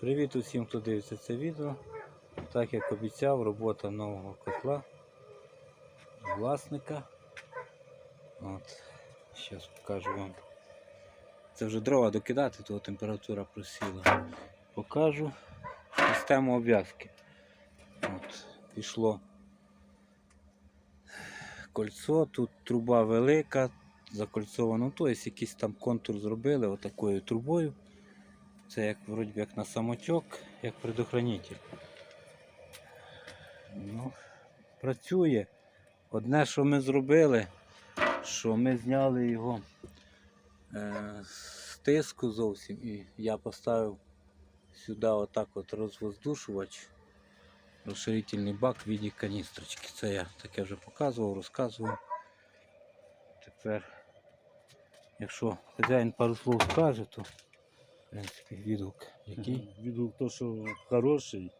Привіт усім, хто дивиться це відео. Так як обіцяв, робота нового котла власника. От, зараз покажу вам. Це вже дрова докидати, то температура просіла. Покажу систему обв'язки. От, пішло кольцо, тут труба велика, закольцовано, тобто якийсь там контур зробили отакою трубою. Це як вроді як на самотек, як предохранитель. Ну, працює. Одне, що ми зробили, що ми зняли його е, з тиску зовсім і я поставив сюди отак от розвоздушувач, розширительний бак в віді каністрочки. Це я таке вже показував, розказував. Тепер, якщо хазяїн пару слов скаже, то в відгук який. Відгук то, що хороший.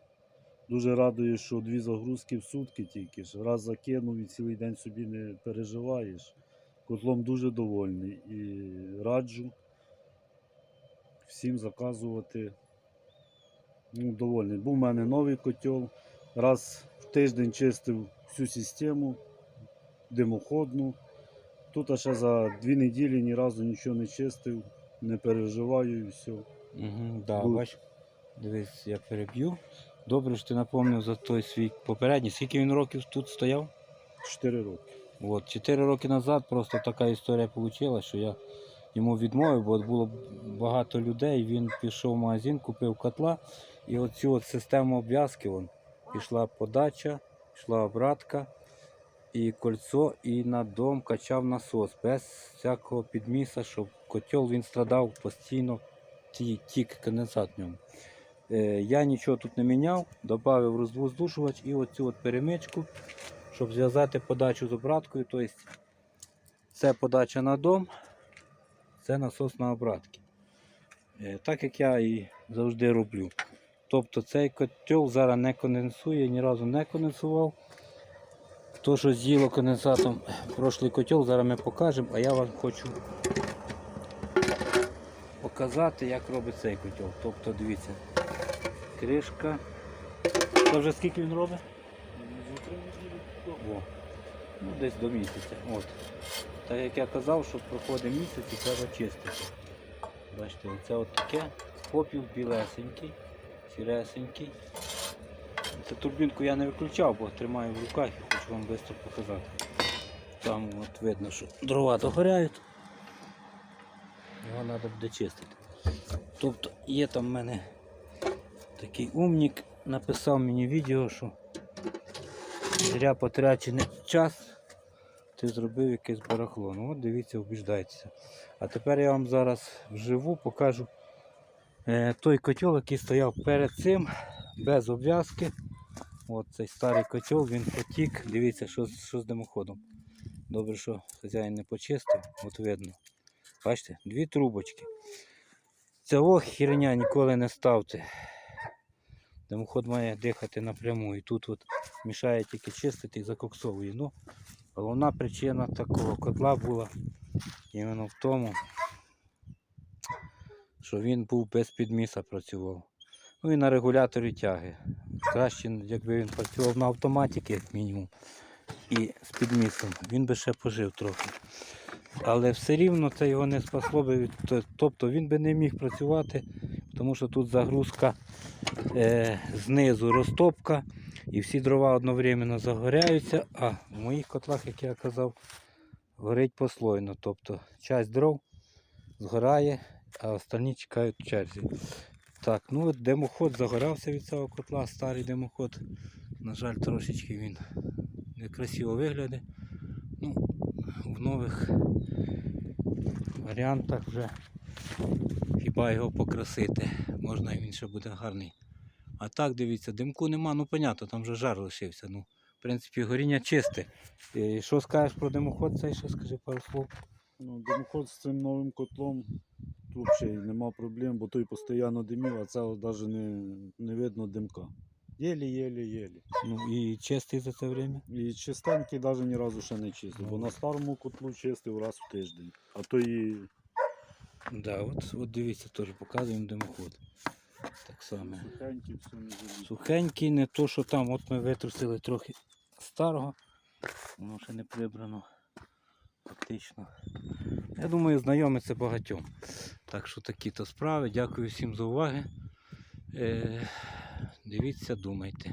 Дуже радує, що дві загрузки в сутки тільки ж. Раз закинув і цілий день собі не переживаєш. Котлом дуже довольний і раджу всім заказувати. Ну, довольний. Був у мене новий котел. Раз в тиждень чистив всю систему, димоходну. Тут ще за дві неділі ні разу нічого не чистив, не переживаю і все. Угу, да, Гуд. бач, дивись, я переб'ю. Добре, що ти напомнив за той свій попередній. Скільки він років тут стояв? Чотири роки. От, 4 роки назад просто така історія вийшла, що я йому відмовив, бо було багато людей. Він пішов в магазин, купив котла, і оцю от систему обв'язки вон, пішла подача, пішла обратка, і кольцо, і на дом качав насос без всякого підміса, щоб котел він страдав постійно, тік конденсат в ньому. Е, я нічого тут не міняв, додав розвоздушувач і оцю от перемичку щоб зв'язати подачу з обраткою. Тобто це подача на дом, це насос на обратки. Е, Так як я і завжди роблю. Тобто цей котел зараз не конденсує, ні разу не конденсував. То, що з'їло конденсатом прошлий котел, зараз ми покажемо, а я вам хочу показати, як робить цей котел. Тобто, дивіться, кришка. Це вже скільки він робить? О, ну, десь до місяця. От. Так як я казав, що проходить місяць і треба чистити. Бачите, це от таке. Попіл білесенький, сіресенький. Цю турбінку я не виключав, бо тримаю в руках і хочу вам швидко показати. Там от видно, що дрова догоряють. Його треба буде чистити. Тобто є там в мене такий умник, написав мені відео, що зря потрачений час, ти зробив якесь барахло. Ну от дивіться, убіждайтеся. А тепер я вам зараз вживу покажу е, той котел, який стояв перед цим, без обв'язки. От цей старий котел, він потік. Дивіться, що, що з димоходом. Добре, що хазяїн не почистив, от видно. Бачите, дві трубочки. Цього херня ніколи не ставте. Димоход має дихати напряму. І тут от мішає тільки чистити і закоксовує. Ну, головна причина такого котла була іменно в тому, що він був без підміса працював. Ну і на регуляторі тяги. Краще, якби він працював на автоматиці, як мінімум, і з підмісом, він би ще пожив трохи. Але все рівно це його не спасло би Тобто він би не міг працювати, тому що тут загрузка е, знизу розтопка і всі дрова одновременно загоряються, а в моїх котлах, як я казав, горить послойно. Тобто часть дров згорає, а останні чекають в черзі. Так, ну от димоход загорався від цього котла, старий димоход. На жаль, трошечки він некрасиво виглядає. Ну, в нових варіантах вже хіба його покрасити. Можна він ще буде гарний. А так, дивіться, димку нема, ну понятно, там вже жар лишився. Ну, в принципі, горіння чисте. І що скажеш про димоход цей, ще скажи пару слов. Ну, димоход з цим новим котлом тут й нема проблем, бо той постійно димів, а це навіть не, не видно димка. Єлі, єлі, єлі. Ну і чистий за це время. І чистенький навіть ні разу ще не чистив, бо на старому котлу чистив раз в тиждень. А то і Да, от, от дивіться, теж показуємо димоход. Так саме. Сухенькі, все не жаліють. Сухенький, не то, що там, от ми витрусили трохи старого, воно ще не прибрано. Фактично. Я думаю, знайомиться багатьом. Так що такі то справи. Дякую всім за уваги. Е, дивіться, думайте.